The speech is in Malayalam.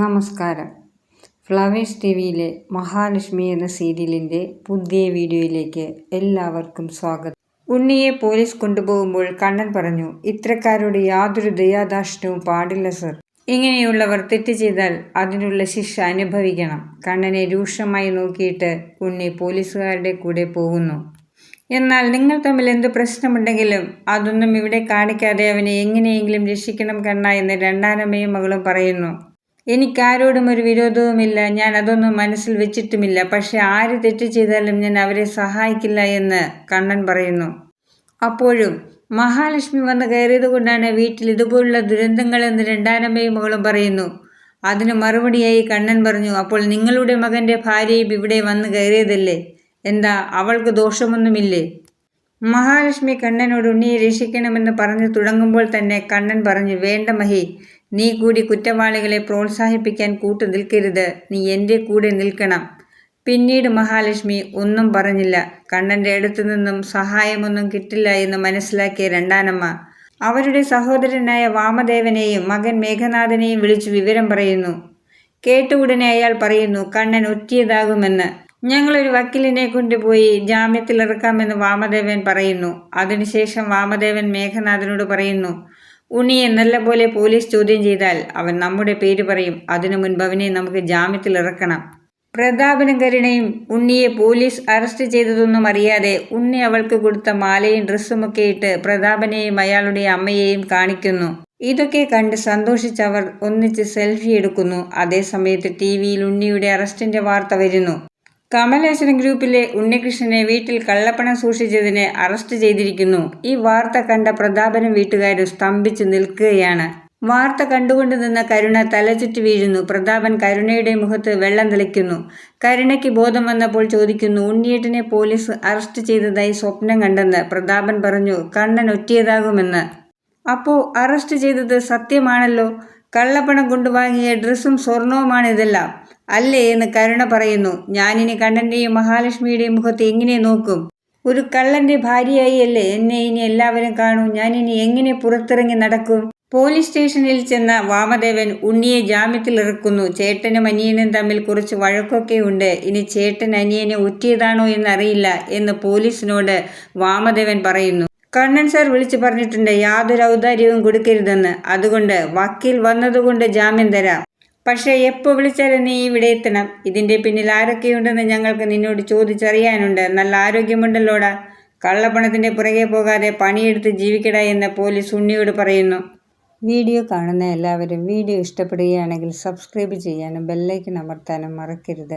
നമസ്കാരം. ഫ്ലവേഴ്സ് ടി വിയിലെ മഹാലക്ഷ്മി എന്ന സീരിയലിന്റെ പുതിയ വീഡിയോയിലേക്ക് എല്ലാവർക്കും സ്വാഗതം. ഉണ്ണിയെ പോലീസ് കൊണ്ടുപോകുമ്പോൾ കണ്ണൻ പറഞ്ഞു ഇത്തരക്കാരോട് യാതൊരു ദയാദാഷ്ടവും പാടില്ല സർ. ഇങ്ങനെയുള്ളവർ തെറ്റ് ചെയ്താൽ അതിനുള്ള ശിക്ഷ അനുഭവിക്കണം. കണ്ണനെ രൂക്ഷമായി നോക്കിയിട്ട് ഉണ്ണി പോലീസുകാരുടെ കൂടെ പോകുന്നു. എന്നാൽ നിങ്ങൾ തമ്മിൽ എന്ത് പ്രശ്നമുണ്ടെങ്കിലും അതൊന്നും ഇവിടെ കാണിക്കാതെ അവനെ എങ്ങനെയെങ്കിലും രക്ഷിക്കണം കണ്ണ എന്ന് രണ്ടാനമ്മയും മകളും പറയുന്നു. എനിക്കാരോടും ഒരു വിരോധവുമില്ല. ഞാൻ അതൊന്നും മനസ്സിൽ വെച്ചിട്ടുമില്ല. പക്ഷെ ആര് തെറ്റ് ചെയ്താലും ഞാൻ അവരെ സഹായിക്കില്ല എന്ന് കണ്ണൻ പറയുന്നു. അപ്പോഴും മഹാലക്ഷ്മി വന്ന് കയറിയത് കൊണ്ടാണ് വീട്ടിൽ ഇതുപോലുള്ള ദുരന്തങ്ങളെന്ന് രണ്ടാനമ്മയും മകളും പറയുന്നു. അതിന് മറുപടിയായി കണ്ണൻ പറഞ്ഞു അപ്പോൾ നിങ്ങളുടെ മകന്റെ ഭാര്യയും ഇവിടെ വന്ന് കയറിയതല്ലേ? എന്താ അവൾക്ക് ദോഷമൊന്നുമില്ലേ? മഹാലക്ഷ്മി കണ്ണനോട് ഉണ്ണിയെ രക്ഷിക്കണമെന്ന് പറഞ്ഞു തുടങ്ങുമ്പോൾ തന്നെ കണ്ണൻ പറഞ്ഞു വേണ്ട മഹി നീ കൂടി കുറ്റവാളികളെ പ്രോത്സാഹിപ്പിക്കാൻ കൂട്ടു നിൽക്കരുത്. നീ എന്റെ കൂടെ നിൽക്കണം. പിന്നീട് മഹാലക്ഷ്മി ഒന്നും പറഞ്ഞില്ല. കണ്ണന്റെ അടുത്തു നിന്നും സഹായമൊന്നും കിട്ടില്ല എന്ന് മനസ്സിലാക്കിയ രണ്ടാനമ്മ അവരുടെ സഹോദരനായ വാമദേവനെയും മകൻ മേഘനാഥനെയും വിളിച്ചു വിവരം പറയുന്നു. കേട്ട ഉടനെ അയാൾ പറയുന്നു കണ്ണൻ ഒറ്റിയതാകുമെന്ന്. ഞങ്ങളൊരു വക്കീലിനെ കൊണ്ടുപോയി ജാമ്യത്തിലിറക്കാമെന്ന് വാമദേവൻ പറയുന്നു. അതിനുശേഷം വാമദേവൻ മേഘനാഥനോട് പറയുന്നു ഉണ്ണിയെ നല്ലപോലെ പോലീസ് ചോദ്യം ചെയ്താൽ അവൻ നമ്മുടെ പേര് പറയും. അതിനു മുൻപ് അവനെ നമുക്ക് ജാമ്യത്തിൽ ഇറക്കണം പ്രതാപനും കരുണയും ഉണ്ണിയെ പോലീസ് അറസ്റ്റ് ചെയ്തതൊന്നും അറിയാതെ ഉണ്ണി അവൾക്ക് കൊടുത്ത മാലയും ഡ്രസ്സുമൊക്കെ ഇട്ട് പ്രതാപനെയും അയാളുടെ അമ്മയെയും കാണിക്കുന്നു. ഇതൊക്കെ കണ്ട് സന്തോഷിച്ചവർ ഒന്നിച്ച് സെൽഫി എടുക്കുന്നു. അതേസമയത്ത് ടി വിയിൽ ഉണ്ണിയുടെ അറസ്റ്റിന്റെ വാർത്ത വരുന്നു. കമലേശ്വരം ഗ്രൂപ്പിലെ ഉണ്ണികൃഷ്ണനെ വീട്ടിൽ കള്ളപ്പണം സൂക്ഷിച്ചതിന് അറസ്റ്റ് ചെയ്തിരിക്കുന്നു. ഈ വാർത്ത കണ്ട പ്രതാപനും വീട്ടുകാരും സ്തംഭിച്ചു നിൽക്കുകയാണ്. വാർത്ത കണ്ടുകൊണ്ട് നിന്ന കരുണ തലചുറ്റി വീഴുന്നു. പ്രതാപൻ കരുണയുടെ മുഖത്ത് വെള്ളം തെളിക്കുന്നു. കരുണയ്ക്ക് ബോധം വന്നപ്പോൾ ചോദിക്കുന്നു ഉണ്ണിയേട്ടനെ പോലീസ് അറസ്റ്റ് ചെയ്തതായി സ്വപ്നം കണ്ടെന്ന് പ്രതാപൻ പറഞ്ഞു കണ്ണൻ ഒറ്റിയതാകുമെന്ന്. അപ്പോൾ അറസ്റ്റ് ചെയ്തത് സത്യമാണല്ലോ? കള്ളപ്പണം കൊണ്ടുവാങ്ങിയ ഡ്രസ്സും സ്വർണവുമാണ് ഇതെല്ലാം അല്ലേ എന്ന് കരുണ പറയുന്നു. ഞാനിനി കണ്ണന്റെയും മഹാലക്ഷ്മിയുടെയും മുഖത്ത് എങ്ങനെ നോക്കും? ഒരു കള്ളന്റെ ഭാര്യയായി അല്ലേ എന്നെ ഇനി എല്ലാവരും കാണൂ. ഞാനിനി എങ്ങനെ പുറത്തിറങ്ങി നടക്കും? പോലീസ് സ്റ്റേഷനിൽ ചെന്ന വാമദേവൻ ഉണ്ണിയെ ജാമ്യത്തിൽ ഇറക്കുന്നു. ചേട്ടനും അനിയനും തമ്മിൽ കുറച്ച് വഴക്കൊക്കെ ഉണ്ട്. ഇനി ചേട്ടൻ അനിയനെ ഒറ്റിയതാണോ എന്നറിയില്ല എന്ന് പോലീസിനോട് വാമദേവൻ പറയുന്നു. കണ്ണൻ സാർ വിളിച്ചു പറഞ്ഞിട്ടുണ്ട് യാതൊരു ഔദാര്യവും കൊടുക്കരുതെന്ന്. അതുകൊണ്ട് വക്കീൽ വന്നതുകൊണ്ട് ജാമ്യം തരാം. പക്ഷേ എപ്പോൾ വിളിച്ചാലും നീ ഇവിടെ എത്തണം. ഇതിന്റെ പിന്നിൽ ആരൊക്കെയുണ്ടെന്ന് ഞങ്ങൾക്ക് നിന്നോട് ചോദിച്ചറിയാനുണ്ട്. നല്ല ആരോഗ്യമുണ്ടല്ലോടാ. കള്ളപ്പണത്തിന്റെ പുറകെ പോകാതെ പണിയെടുത്ത് ജീവിക്കട എന്ന് പോലീസ് ഉണ്ണിയോട് പറയുന്നു. വീഡിയോ കാണുന്ന എല്ലാവരും വീഡിയോ ഇഷ്ടപ്പെടുകയാണെങ്കിൽ സബ്സ്ക്രൈബ് ചെയ്യാനും ബെല്ലൈക്കൻ അമർത്താനും മറക്കരുത്.